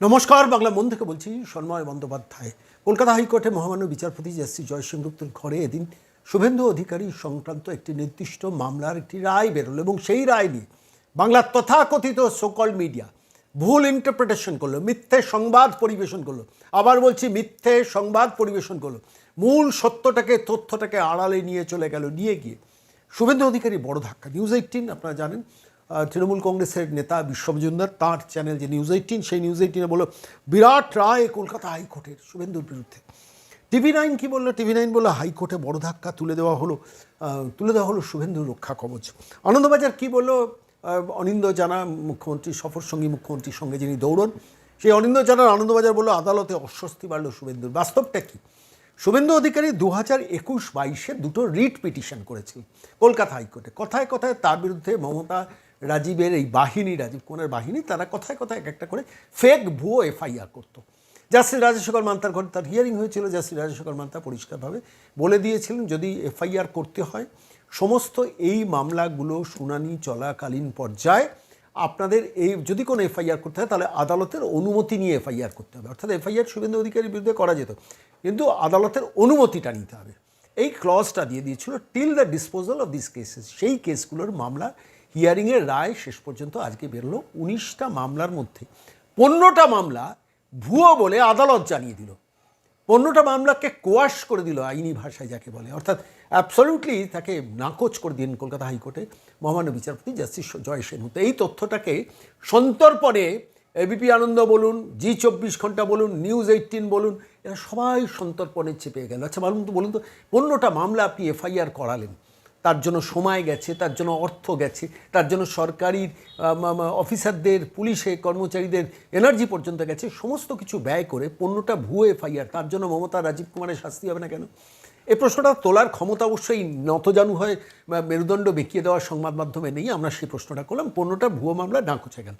নমস্কার, বাংলা মন থেকে বলছি সন্ময় বন্দ্যোপাধ্যায়। কলকাতা হাইকোর্টে মহামান্য বিচারপতি জাস্টিস জয়সিং গুপ্তের ঘরে এদিন শুভেন্দু অধিকারী সংক্রান্ত একটি নির্দিষ্ট মামলার একটি রায় বেরোলো এবং সেই রায় নিয়ে বাংলার তথাকথিত সকল মিডিয়া ভুল ইন্টারপ্রিটেশন করল, মিথ্যে সংবাদ পরিবেশন করল। আবার বলছি মিথ্যে সংবাদ পরিবেশন করল। মূল সত্যটাকে, তথ্যটাকে আড়ালে নিয়ে চলে গেল, নিয়ে গিয়ে। শুভেন্দু অধিকারী বড় ধাক্কা। নিউজ এইটিন আপনারা জানেন তৃণমূল কংগ্রেসের নেতা বিশ্ব মজুমদার তাঁর চ্যানেল যে নিউজ এইটিন, সেই নিউজ এইটিনে বলল, বিরাট রায় কলকাতা হাইকোর্টের শুভেন্দুর বিরুদ্ধে। টিভি নাইন কী বলল? টিভি নাইন বলল, হাইকোর্টে বড় ধাক্কা তুলে দেওয়া হলো তুলে দেওয়া হলো শুভেন্দুর রক্ষা কবচ। আনন্দবাজার কী বলল? অনিন্দ জানা মুখ্যমন্ত্রী, সফর সঙ্গী মুখ্যমন্ত্রীর সঙ্গে যিনি দৌড়ন, সেই অনিন্দ জানার আনন্দবাজার বলল, আদালতে অস্বস্তি বাড়লো শুভেন্দুর। বাস্তবটা কী? শুভেন্দু অধিকারী দু হাজার একুশ বাইশে দুটো রিট পিটিশন করেছিল কলকাতা হাইকোর্টে। কথায় কথায় তার বিরুদ্ধে মমতা রাজীবের এই বাহিনী, রাজীব কুমারের বাহিনী, তারা কথায় কথায় এক একটা করে ফেক ভুয়ো এফআইআর করতো। জাস্টিস রাজশেখর মান্তার ঘরে তার হিয়ারিং হয়েছিল জাস্টিস রাজশেখর মান্তা পরিষ্কারভাবে বলে দিয়েছিলেন, যদি এফআইআর করতে হয়, সমস্ত এই মামলাগুলো শুনানি চলাকালীন পর্যায়ে আপনাদের এই, যদি কোনো এফআইআর করতে হয়, তাহলে আদালতের অনুমতি নিয়ে এফআইআর করতে হবে। অর্থাৎ এফআইআর শুভেন্দু অধিকারীর বিরুদ্ধে করা যেত, কিন্তু আদালতের অনুমতিটা নিতে হবে। এই ক্লজটা দিয়ে দিয়েছিল till the disposal of this cases সেই কেসগুলোর মামলা হিয়ারিংয়ের রায় শেষ পর্যন্ত আজকে বেরোলো। উনিশটা মামলার মধ্যে পনেরোটা মামলা ভুয়ো বলে আদালত জানিয়ে দিল। পনেরোটা মামলাকে কোয়াশ করে দিল আইনি ভাষায় যাকে বলে। অর্থাৎ অ্যাবসলিউটলি তাকে নাকচ করে দিন কলকাতা হাইকোর্টে মহামান্য বিচারপতি জাস্টিস জয় সেনগুপ্ত এই তথ্যটাকে সন্তর্পণে এবিপি আনন্দ বলুন জি চব্বিশ ঘণ্টা বলুন নিউজ এইটিন বলুন, এরা সবাই সন্তর্পণে চেপে গেল। আচ্ছা বলুন তো বলুন তো, পনেরোটা মামলা আপনি এফআইআর করালেন। তার জন্য সময় গেছে, তার জন্য অর্থ গেছে, তার জন্য সরকারি অফিসারদের পুলিশে কর্মচারীদের এনার্জি পর্যন্ত গেছে, সমস্ত কিছু ব্যয় করে পণ্যটা ভুয়ো এফআইআর, তার জন্য মমতা, রাজীব কুমারের শাস্তি হবে না কেন? এই প্রশ্নটা তোলার ক্ষমতা অবশ্যই নতজানু হয়ে মেরুদণ্ড বেঁকিয়ে দেওয়ার সংবাদ মাধ্যমে নেই, আমরা সেই প্রশ্নটা করলাম, পণ্যটা ভুয়ো মামলা নাকচে গেল।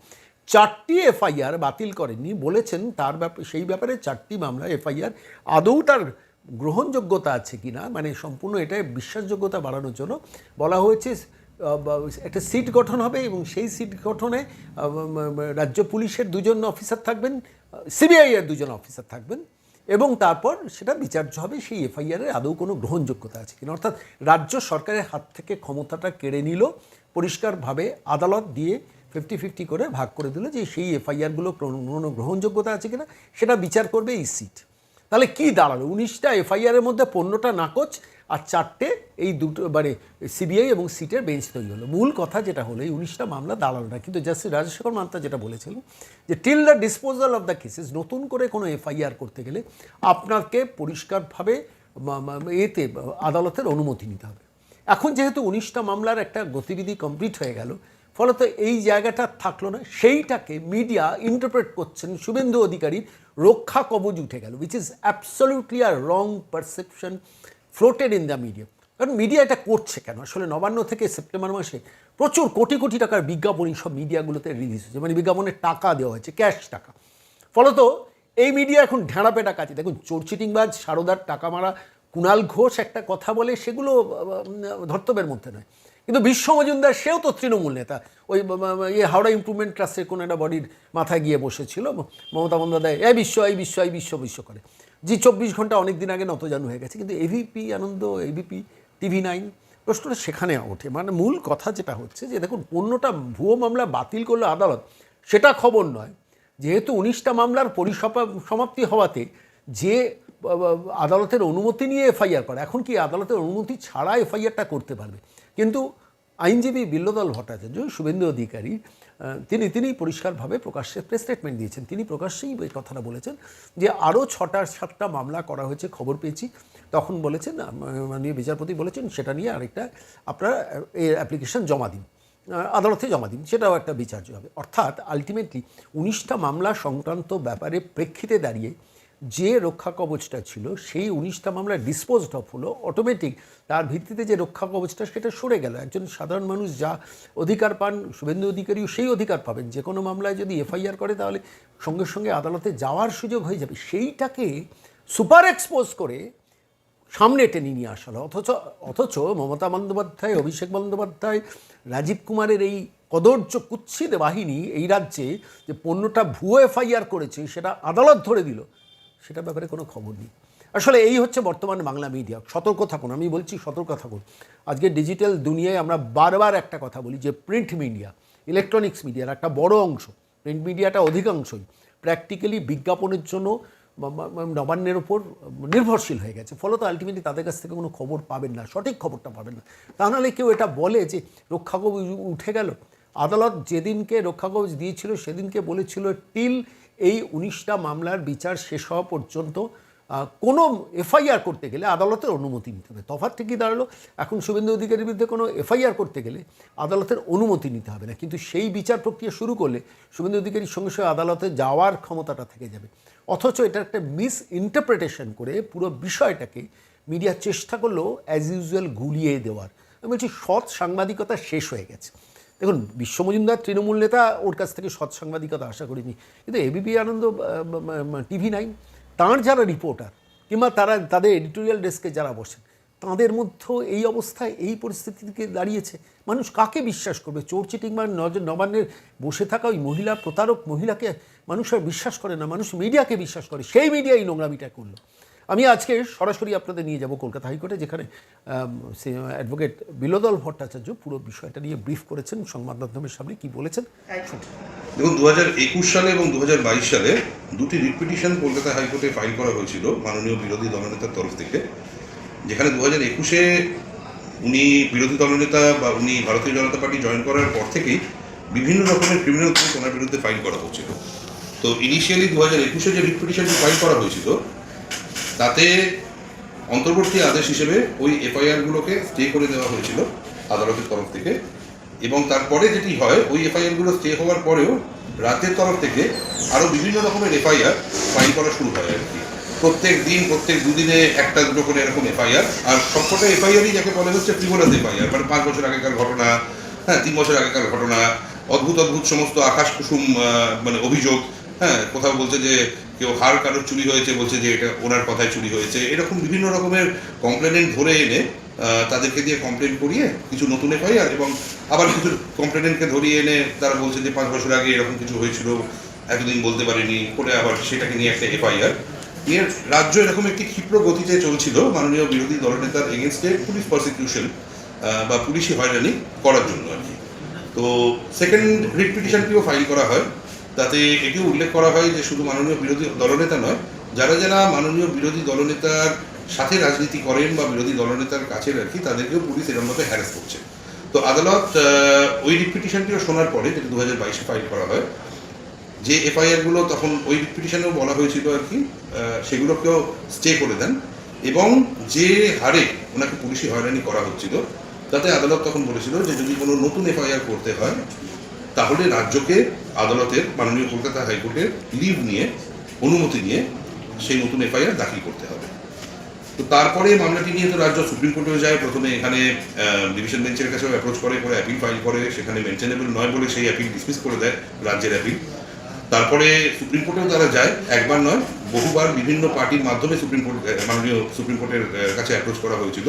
চারটি এফআইআর বাতিল করেননি, বলেছেন তার ব্যাপারে সেই ব্যাপারে চারটি মামলা এফআইআর, আদৌ তার গ্রহণযোগ্যতা আছে কিনা মানে সম্পূর্ণ এটা বিশ্বাসযোগ্যতা বাড়ানোর জন্য বলা হয়েছে একটা সিট গঠন হবে এবং সেই সিট গঠনে রাজ্য পুলিশের দুজন অফিসার থাকবেন, সিবিআই এর দুজন অফিসার থাকবেন এবং তারপর সেটা বিচার্য হবে, সেই এফআইআরের আদৌ কোনো গ্রহণযোগ্যতা আছে কিনা। অর্থাৎ রাজ্য সরকারের হাত থেকে ক্ষমতাটা কেড়ে নিল, পরিষ্কারভাবে আদালত দিয়ে ফিফটি ফিফটি করে ভাগ করে দিল যে সেই এফআইআরগুলো কোনো গ্রহণযোগ্যতা আছে কিনা, সেটা বিচার করবে এই সিট। তাহলে কি দাঁড়াল উনিশটা এফআইআরের মধ্যে পনেরোটা নাকচ আর চারটে এই দুটো মানে সিবিআই এবং সিটের বেঞ্চ তৈরি হলো। মূল কথা যেটা হলো, এই উনিশটা মামলা দাঁড়াল না। কিন্তু জাস্টিস রাজশেখর মান্তা যেটা বলেছিলেন যে till the disposal of the cases নতুন করে কোনো এফআইআর করতে গেলে আপনাকে পরিষ্কারভাবে এতে আদালতের অনুমতি নিতে হবে। এখন যেহেতু উনিশটা মামলার একটা গতিবিধি কমপ্লিট হয়ে গেল ফলত এই জায়গাটা থাকল না, সেইটাকে মিডিয়া ইন্টারপ্রেট করছেন শুভেন্দু অধিকারীর রক্ষা কবচ উঠে গেল which is absolutely R wrong perception floated in the media কারণ মিডিয়া এটা করছে কেন? আসলে নবান্ন থেকে সেপ্টেম্বর মাসে প্রচুর কোটি কোটি টাকার বিজ্ঞাপন সব মিডিয়াগুলোতে রিলিজ হয়েছে মানে বিজ্ঞাপনের টাকা দেওয়া হয়েছে ক্যাশ টাকা। ফলত এই মিডিয়া এখন ঢেঁড়া পেটা কাছে দেখুন, চোর চিটিংবাজ, সারদার টাকা মারা, কুণাল ঘোষ একটা কথা বলে, সেগুলো ধর্তব্যের মধ্যে নয়। কিন্তু বিশ্ব মজুমদার সেও তো তৃণমূল নেতা। ওই ইয়ে হাওড়া ইমপ্রুভমেন্ট ট্রাস্টের কোনো একটা বডির মাথায় গিয়ে বসেছিল। মমতা বন্দ্যোপাধ্যায়, এই বিশ্ব এই বিশ্ব এই বিশ্ব বিশ্ব করে। জি, চব্বিশ ঘণ্টা অনেক দিন আগে নতজানু হয়ে গেছে। কিন্তু ABP Ananda ABP TV nine প্রশ্নটা সেখানে ওঠে। মানে মূল কথা যেটা হচ্ছে যে, দেখুন, পণ্যটা ভুয়ো মামলা বাতিল করল আদালত। সেটা খবর নয়। যেহেতু উনিশটা মামলার পরিসপা, সমাপ্তি হওয়াতে যে আদালতের অনুমতি নিয়ে এফআইআর করে, এখন কি আদালতের অনুমতি ছাড়া এফআইআরটা করতে পারবে? কিন্তু আইনজীবী বিল্লদল ভট্টাচার্য, শুভেন্দু অধিকারী তিনি তিনি পরিষ্কারভাবে প্রকাশ্যে প্রেস স্টেটমেন্ট দিয়েছেন। তিনি প্রকাশ্যেই এই কথাটা বলেছেন যে আরও ছটা, সাতটা মামলা করা হয়েছে, খবর পেয়েছি। তখন বলেছেন মাননীয় বিচারপতি বলেছেন, সেটা নিয়ে আরেকটা আপনারা অ্যাপ্লিকেশন জমা দিন। আদালতে জমা দিন, সেটাও একটা বিচার্য হবে। অর্থাৎ আলটিমেটলি উনিশটা মামলা সংক্রান্ত ব্যাপারে প্রেক্ষিতে দাঁড়িয়ে যে রক্ষা কবচটা ছিল, সেই উনিশটা মামলা ডিসপোজড অফ হলো অটোমেটিক তার ভিত্তিতে যে রক্ষা কবচটা, সেটা সরে গেল। একজন সাধারণ মানুষ যা অধিকার পান, শুভেন্দু অধিকারীও সেই অধিকার পাবেন। যে কোনো মামলায় যদি এফআইআর করে, তাহলে সঙ্গে সঙ্গে আদালতে যাওয়ার সুযোগ হয়ে যাবে। সেইটাকে সুপার এক্সপোজ করে সামনে টেনে নিয়ে আসা হলো। অথচ অথচ মমতা বন্দ্যোপাধ্যায়, অভিষেক বন্দ্যোপাধ্যায়, রাজীব কুমারের এই কদর্য কুৎসিত বাহিনী এই রাজ্যে যে পণ্যটা ভুয়ো এফআইআর করেছে, সেটা আদালত ধরে দিল। সেটা ব্যাপারে কোনো খবর নেই। আসলে এই হচ্ছে বর্তমান বাংলা মিডিয়া সতর্ক থাকুন, আমি বলছি সতর্ক থাকুন। আজকে ডিজিটাল দুনিয়ায় আমরা বারবার একটা কথা বলি যে প্রিন্ট মিডিয়া ইলেকট্রনিক্স মিডিয়ার একটা বড় অংশ প্রিন্ট মিডিয়াটা অধিকাংশই প্র্যাকটিক্যালি বিজ্ঞাপনের জন্য নবান্নের ওপর নির্ভরশীল হয়ে গেছে। ফলত আলটিমেটলি তাদের কাছ থেকে কোনো খবর পাবেন না, সঠিক খবরটা পাবেন না। তা নাহলে কেউ এটা বলে যে রক্ষা কবচ উঠে গেল। আদালত যেদিনকে রক্ষা কবচ দিয়েছিল, সেদিনকে বলেছিল টিল এই উনিশটা মামলার বিচার শেষ হওয়া পর্যন্ত কোনো এফআইআর করতে গেলে আদালতের অনুমতি নিতে হবে। তফাৎ ঠিকই দাঁড়াল। এখন শুভেন্দু অধিকারীর বিরুদ্ধে কোনো এফআইআর করতে গেলে আদালতের অনুমতি নিতে হবে না। কিন্তু সেই বিচার প্রক্রিয়া শুরু করলে শুভেন্দু অধিকারীর সঙ্গে সঙ্গে আদালতে যাওয়ার ক্ষমতাটা থেকে যাবে। অথচ এটা একটা মিস ইন্টারপ্রিটেশন করে পুরো বিষয়টাকে মিডিয়া চেষ্টা করল অ্যাজ ইউজুয়াল, গুলিয়ে দেওয়ার। আমি বলছি, সৎ সাংবাদিকতা শেষ হয়ে গেছে। দেখুন, বিশ্ব মজুমদার তৃণমূল নেতা ওর কাছ থেকে সৎ সাংবাদিকতা আশা করিনি। কিন্তু এবিপি আনন্দ টিভি নাইন তাঁর যারা রিপোর্টার কিংবা তারা, তাদের এডিটোরিয়াল ডেস্কে যারা বসেন, তাঁদের মধ্যেও এই অবস্থায়, এই পরিস্থিতি থেকে দাঁড়িয়েছে। মানুষ কাকে বিশ্বাস করবে? চোর চিটিং বা নবান্নের বসে থাকা ওই মহিলা প্রতারক মহিলাকে মানুষ আর বিশ্বাস করে না, মানুষ মিডিয়াকে বিশ্বাস করে। সেই মিডিয়া এই নোংরামিটা করল। আমি আজকে সরাসরি আপনাদের নিয়ে যাব কলকাতা হাইকোর্টে, যেখানে অ্যাডভোকেট বিলোদল ভট্টাচার্য পুরো বিষয়টা নিয়ে ব্রিফ করেছেন সংবাদ মাধ্যমের সামনে কি বলেছেন দেখুন দু একুশ সালে এবং দু বাইশ সালে দুটি রিপিটিশন কলকাতা হাইকোর্টে ফাইল করা হয়েছিল মাননীয় বিরোধী দলনেতার তরফ থেকে, যেখানে দু হাজার একুশে উনি বিরোধী দলনেতা বা উনি ভারতীয় জনতা পার্টি জয়েন করার পর থেকেই বিভিন্ন রকমের ক্রিমিনাল কেস ওনার বিরুদ্ধে ফাইল করা হয়েছিল তো ইনিশিয়ালি দু হাজার একুশে যে রিপিটিশনটি ফাইল করা হয়েছিল তাতে অন্তর্বর্তী আদেশ হিসেবে ওই এফআইআরগুলোকে স্টে করে দেওয়া হয়েছিল আদালতের তরফ থেকে। এবং তারপরে যেটি হয়, ওই এফআইআরগুলো স্টে হওয়ার পরেও রাজ্যের তরফ থেকে আরও বিভিন্ন রকমের এফআইআর ফাইল করা শুরু হয় আর কি। প্রত্যেক দিন, প্রত্যেক দুদিনে একটা, দুটো করে এরকম এফআইআর। আর সবকটা এফআইআরই যাকে বলে হচ্ছে ফ্রিভোলাস এফআইআর। মানে পাঁচ বছর আগেকার ঘটনা হ্যাঁ তিন বছর আগেকার ঘটনা, অদ্ভুত অদ্ভুত সমস্ত আকাশ কুসুম মানে অভিযোগ হ্যাঁ কোথাও বলছে যে কেউ হার কারোর চুরি হয়েছে, বলছে যে এটা ওনার কথায় চুরি হয়েছে। এরকম বিভিন্ন রকমের কমপ্লেনেন্ট ধরে এনে তাদেরকে দিয়ে কমপ্লেন করিয়ে কিছু নতুন এফআইআর এবং আবার কিছু কমপ্লেনেন্টকে ধরিয়ে এনে তারা বলছে যে পাঁচ বছর আগে এরকম কিছু হয়েছিল, এতদিন বলতে পারিনি, করে আবার সেটাকে নিয়ে একটা এফআইআর। নিয়ে রাজ্য এরকম একটি ক্ষিপ্র গতিতে চলছিল, মাননীয় বিরোধী দলনেতার এগেনস্টে পুলিশ প্রসিকিউশন বা পুলিশি হয়রানি করার জন্য আর কি। তো সেকেন্ড রিট পিটিশনটিও ফাইল করা হয়। তাতে এটিও উল্লেখ করা হয় যে শুধু মাননীয় বিরোধী দলনেতা নয়, যারা যারা মাননীয় বিরোধী দলনেতার সাথে রাজনীতি করেন বা বিরোধী দলনেতার কাছে আর কি, তাদেরকেও পুলিশ এরকম মতো হ্যারাস করছে। তো আদালত ওই রিট পিটিশনটিও শোনার পরে, যেটা দু হাজার বাইশে ফাইল করা হয়, যে এফআইআরগুলো তখন ওই পিটিশনেও বলা হয়েছিল আর কি সেগুলোকেও স্টে করে দেন এবং যে হারে ওনাকে পুলিশি হয়রানি করা হচ্ছিল, তাতে আদালত তখন বলেছিল যে যদি কোনো নতুন এফআইআর করতে হয় তাহলে রাজ্যকে আদালতের মাননীয় কলকাতা হাইকোর্টের লিভ নিয়ে, অনুমতি নিয়ে সেই নতুন এফআইআর দাখিল করতে হবে। তো তারপরে মামলাটি নিয়ে তো রাজ্য সুপ্রিম কোর্টেও যায়। প্রথমে এখানে ডিভিশন বেঞ্চের কাছেও অ্যাপ্রোচ করে করে অ্যাপিল ফাইল করে। সেখানে মেনটেনেবল নয় বলে সেই অ্যাপিল ডিসমিস করে দেয় রাজ্যের অ্যাপিল তারপরে সুপ্রিম কোর্টেও তারা যায়। একবার নয়, বহুবার বিভিন্ন পার্টির মাধ্যমে সুপ্রিম কোর্ট, মাননীয় সুপ্রিম কোর্টের কাছে অ্যাপ্রোচ করা হয়েছিল।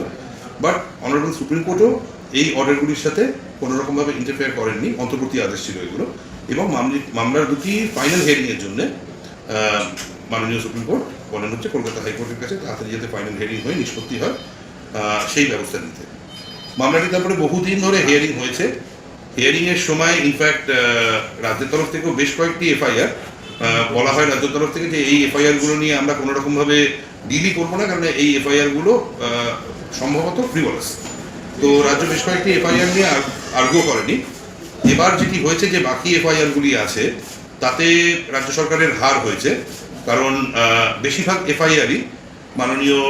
বাট অনারেবল সুপ্রিম কোর্টও এই অর্ডারগুলির সাথে কোনো রকমভাবে ইন্টারফেয়ার করেননি অন্তর্বর্তী আদেশ ছিল এগুলো। এবং মামলি- মামলার দুটি ফাইনাল হিয়ারিংয়ের জন্য মাননীয় সুপ্রিম কোর্ট বলেন হচ্ছে কলকাতা হাইকোর্টের কাছে তাড়াতাড়ি যাতে ফাইনাল হিয়ারিং হয়ে নিষ্পত্তি হয় সেই ব্যবস্থা নিতে। মামলাটি তারপরে বহুদিন ধরে হিয়ারিং হয়েছে। হিয়ারিং এর সময় ইনফ্যাক্ট রাজ্যের তরফ থেকেও বেশ কয়েকটি এফআইআর বলা হয় রাজ্যের তরফ থেকে যে এই এফআইআরগুলো নিয়ে আমরা কোনোরকমভাবে রকম ভাবে ডিলই করব না কারণ এই এফআইআরগুলো আহ, সম্ভবত ফ্রিভলাস তো রাজ্য বেশ কয়েকটি এফআইআর নিয়ে আর্গো করেনি। এবার যেটি হয়েছে যে বাকি এফআইআরগুলি আছে, তাতে রাজ্য সরকারের হার হয়েছে, কারণ বেশিরভাগ এফআইআরই মাননীয়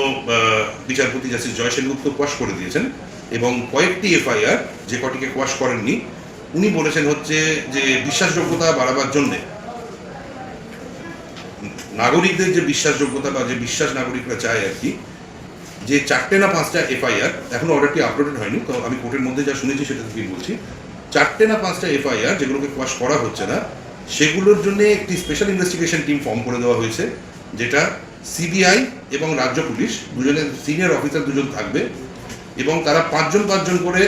বিচারপতি জাস্টিস জয় সেনগুপ্ত কোয়াশ করে দিয়েছেন এবং কয়েকটি এফআইআর যে কটিকে কোয়াশ করেননি, উনি বলেছেন হচ্ছে যে বিশ্বাসযোগ্যতা বাড়াবার জন্যে। নাগরিকদের যে বিশ্বাসযোগ্যতা বা যে বিশ্বাস নাগরিকরা চায় আর কি যে চারটে না পাঁচটা এফআইআর এখনও অর্ডারটি আপলোডেড হয়নি, তো আমি কোর্টের মধ্যে যা শুনেছি সেটা থেকে বলছি। চারটে না পাঁচটা এফআইআর যেগুলোকে কোয়াশ করা হচ্ছে না, সেগুলোর জন্য একটি স্পেশাল ইনভেস্টিগেশন টিম ফর্ম করে দেওয়া হয়েছে, যেটা সিবিআই এবং রাজ্য পুলিশ দুজনের সিনিয়র অফিসার দুজন থাকবে এবং তারা পাঁচজন পাঁচজন করে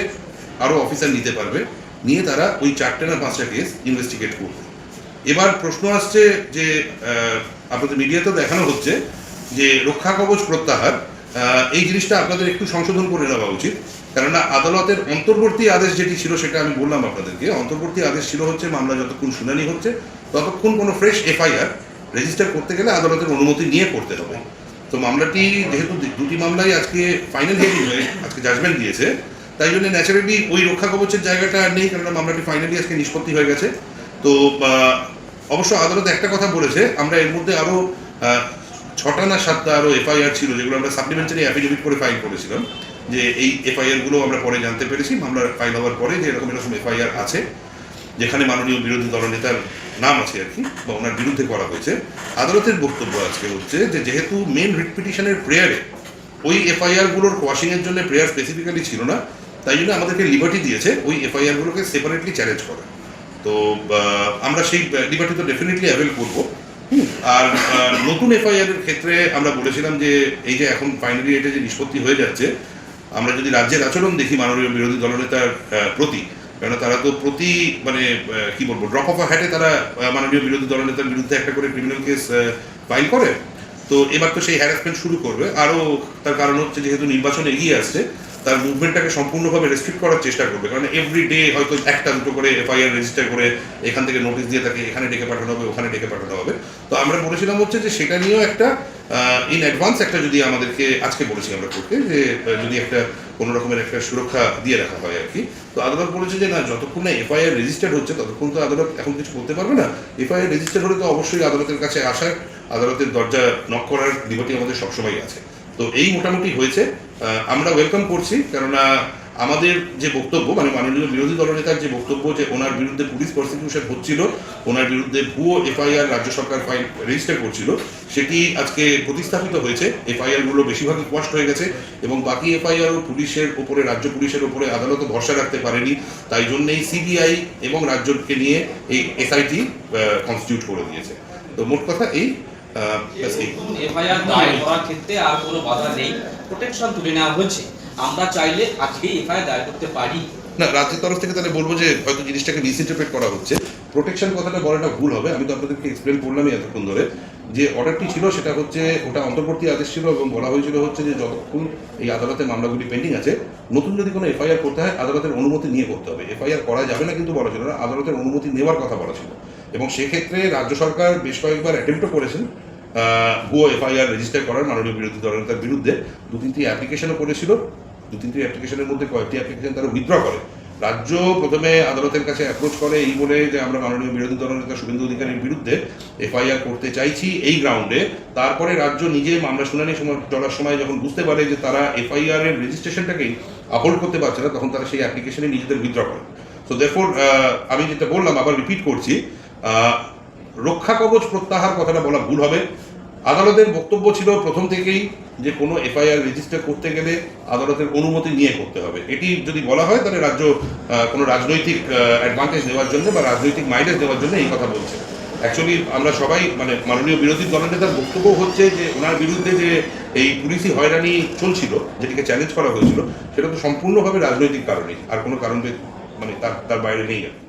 আরও অফিসার নিতে পারবে, নিয়ে তারা ওই চারটে না পাঁচটা কেস ইনভেস্টিগেট করবে। এবার প্রশ্ন আসছে যে আপনাদের মিডিয়াতেও দেখানো হচ্ছে যে রক্ষা কবচ প্রত্যাহার এই জিনিসটা আপনাদের একটু সংশোধন করে নেওয়া উচিত। কেননা আদালতের অন্তর্বর্তী আদেশ যেটি ছিল, সেটা আমি বললাম আপনাদেরকে, অন্তর্বর্তী আদেশ ছিল হচ্ছে মামলা যতক্ষণ শুনানি হচ্ছে, ততক্ষণ কোনো ফ্রেশ এফআইআর রেজিস্টার করতে গেলে আদালতের অনুমতি নিয়ে করতে হবে। তো মামলাটি যেহেতু দুটি মামলাই আজকে ফাইনাল হিয়ারিং হয়ে, আজকে জাজমেন্ট দিয়েছে, তাই জন্য ন্যাচারালি ওই রক্ষা কবচের জায়গাটা নেই, কেননা মামলাটি ফাইনালি আজকে নিষ্পত্তি হয়ে গেছে। তো অবশ্য আদালত একটা কথা বলেছে, আমরা এর মধ্যে আরও ছটা না সাতটা আরও এফআইআর ছিল, যেগুলো আমরা সাপ্লিমেন্টারি অ্যাফিডেভিট করে ফাইল করেছিলাম, যে এই এফআইআরগুলো আমরা পরে জানতে পেরেছি, মামলার ফাইল হওয়ার পরে যে এরকম এরকম এফআইআর আছে, যেখানে মাননীয় বিরোধী দলনেতার নাম আছে আর কি, বা ওনার বিরুদ্ধে করা হয়েছে। আদালতের বক্তব্য আজকে হচ্ছে যে, যেহেতু মেন রিট পিটিশনের প্রেয়ারে ওই এফআইআরগুলোর কোয়াশিং এর জন্য প্রেয়ার স্পেসিফিক্যালি ছিল না, তাই জন্য আমাদেরকে লিবার্টি দিয়েছে ওই এফআইআর গুলোকে সেপারেটলি চ্যালেঞ্জ করা। তো আমরা সেই লিবার্টি তো ডেফিনেটলি অ্যাভেল করব। আর নতুন এফআইআর এর ক্ষেত্রে আমরা বলেছিলাম যে, এই যে এখন ফাইনালি এটা যে নিষ্পত্তি হয়ে যাচ্ছে, আমরা যদি রাজ্যের আচরণ দেখি মাননীয় বিরোধী দলনেতার প্রতি কেন তারা তো প্রতি মানে কি বলব ড্রপ অফ হ্যাটে তারা মাননীয় বিরোধী দলনেতার বিরুদ্ধে একটা করে ক্রিমিনাল কেস ফাইল করে। তো এবার তো সেই হ্যারাসমেন্ট শুরু করবে। আরও তার কারণ হচ্ছে যেহেতু নির্বাচন এগিয়ে আসছে তার মুভমেন্টটাকে সম্পূর্ণভাবে রেস্ট্রিক্ট করার চেষ্টা করবে। কারণ এভরি ডে হয়তো একটা, দুটো করে এফআইআর রেজিস্টার করে এখান থেকে নোটিশ দিয়ে তাকে এখানে ডেকে পাঠানো হবে, ওখানে ডেকে পাঠানো হবে। তো আমরা বলেছিলাম হচ্ছে যে সেটা নিয়েও একটা ইন অ্যাডভান্স একটা যদি আমাদেরকে আজকে বলেছি আমরা করতে যে যদি একটা কোনো রকমের একটা সুরক্ষা দিয়ে রাখা হয় আর কি। তো আদালত বলেছে যে না, যতক্ষণ না এফআইআর রেজিস্টার্ড হচ্ছে, ততক্ষণ তো আদালত এখন কিছু করতে পারবে না। এফআইআর রেজিস্টার হলে তো অবশ্যই আদালতের কাছে আসার, আদালতের দরজা নক করার লিবার্টি আমাদের সবসময় আছে। তো এই মোটামুটি হয়েছে। আমরা ওয়েলকাম করছি, কেননা আমাদের যে বক্তব্য মানে মাননীয় বিরোধী দলনেতার যে বক্তব্য যে ওনার বিরুদ্ধে পুলিশ প্রসিকিউশন হচ্ছিল, ওনার বিরুদ্ধে ভুয়ো এফআইআর রাজ্য সরকার ফাইল রেজিস্টার করছিল, সেটি আজকে প্রতিস্থাপিত হয়েছে। এফআইআরগুলো বেশিরভাগই কোয়াস্ট হয়ে গেছে এবং বাকি এফআইআরও পুলিশের উপরে, রাজ্য পুলিশের উপরে আদালতও ভরসা রাখতে পারেনি। তাই জন্যই সিবিআই এবং রাজ্যকে নিয়ে এই এসআইটি কনস্টিটিউট করে দিয়েছে। তো মোট কথা এই এফআইআর দায়ের ক্ষেত্রে আর কোনো বাধা নেই। প্রোটেকশন তুলে নেওয়া হচ্ছে আমরা চাইলে আজকে এফআইআর দায়ের করতে পারি। না, রাজ্যের তরফ থেকে তাহলে বলব যে হয়তো জিনিসটাকে মিসইন্টারপ্রেট করা হচ্ছে। প্রোটেকশন কথাটা বলাটা ভুল হবে। আমি তো আপনাদেরকে এক্সপ্লেন করলামই এতক্ষণ ধরে। যে অর্ডারটি ছিল, সেটা হচ্ছে, ওটা অন্তর্বর্তী আদেশ ছিল এবং বলা হয়েছিল হচ্ছে যে যতক্ষণ এই আদালতের মামলাগুলি পেন্ডিং আছে, নতুন যদি কোনো এফআইআর করতে হয়, আদালতের অনুমতি নিয়ে করতে হবে। এফআইআর করা যাবে না কিন্তু বলা ছিল না, আদালতের অনুমতি নেওয়ার কথা বলা ছিল। এবং সেক্ষেত্রে রাজ্য সরকার বেশ কয়েকবার অ্যাটেম্পটও করেছেন। ভুয়ো এফআইআর রেজিস্টার করার মাননীয় বিরোধী দলনেতার বিরুদ্ধে দু তিনটি অ্যাপ্লিকেশনও করেছিল। দু তিনটি অ্যাপ্লিকেশনের মধ্যে কয়েকটি অ্যাপ্লিকেশন তারা উইথড্র করে। রাজ্য প্রথমে আদালতের কাছে অ্যাপ্রোচ করে এই বলে যে, আমরা মাননীয় বিরোধী দলনেতা শুভেন্দু অধিকারীর বিরুদ্ধে এফআইআর করতে চাইছি এই গ্রাউন্ডে তারপরে রাজ্য নিজে মামলা শুনানি সময় চলার সময় যখন বুঝতে পারে যে, তারা এফআইআর এর রেজিস্ট্রেশনটাকেই আপলোড করতে পারছে না, তখন তারা সেই অ্যাপ্লিকেশনে নিজেদের উইথড্র করে। সো দেরফোর আমি যেটা বললাম, আবার রিপিট করছি রক্ষা কবচ প্রত্যাহার কথাটা বলা ভুল হবে। আদালতের বক্তব্য ছিল প্রথম থেকেই যে কোনো এফআইআর রেজিস্টার করতে গেলে আদালতের অনুমতি নিয়ে করতে হবে। এটি যদি বলা হয়, তাহলে রাজ্য কোনো রাজনৈতিক অ্যাডভান্টেজ দেওয়ার জন্য বা রাজনৈতিক মাইলেজ দেওয়ার জন্য এই কথা বলছে। অ্যাকচুয়ালি আমরা সবাই মানে মাননীয় বিরোধী দলনেতার বক্তব্য হচ্ছে যে ওনার বিরুদ্ধে যে এই পুলিশি হয়রানি চলছিল, যেটিকে চ্যালেঞ্জ করা হয়েছিল, সেটা তো সম্পূর্ণভাবে রাজনৈতিক কারণে আর কোনো কারণ মানে তার তার বাইরে নেই আর।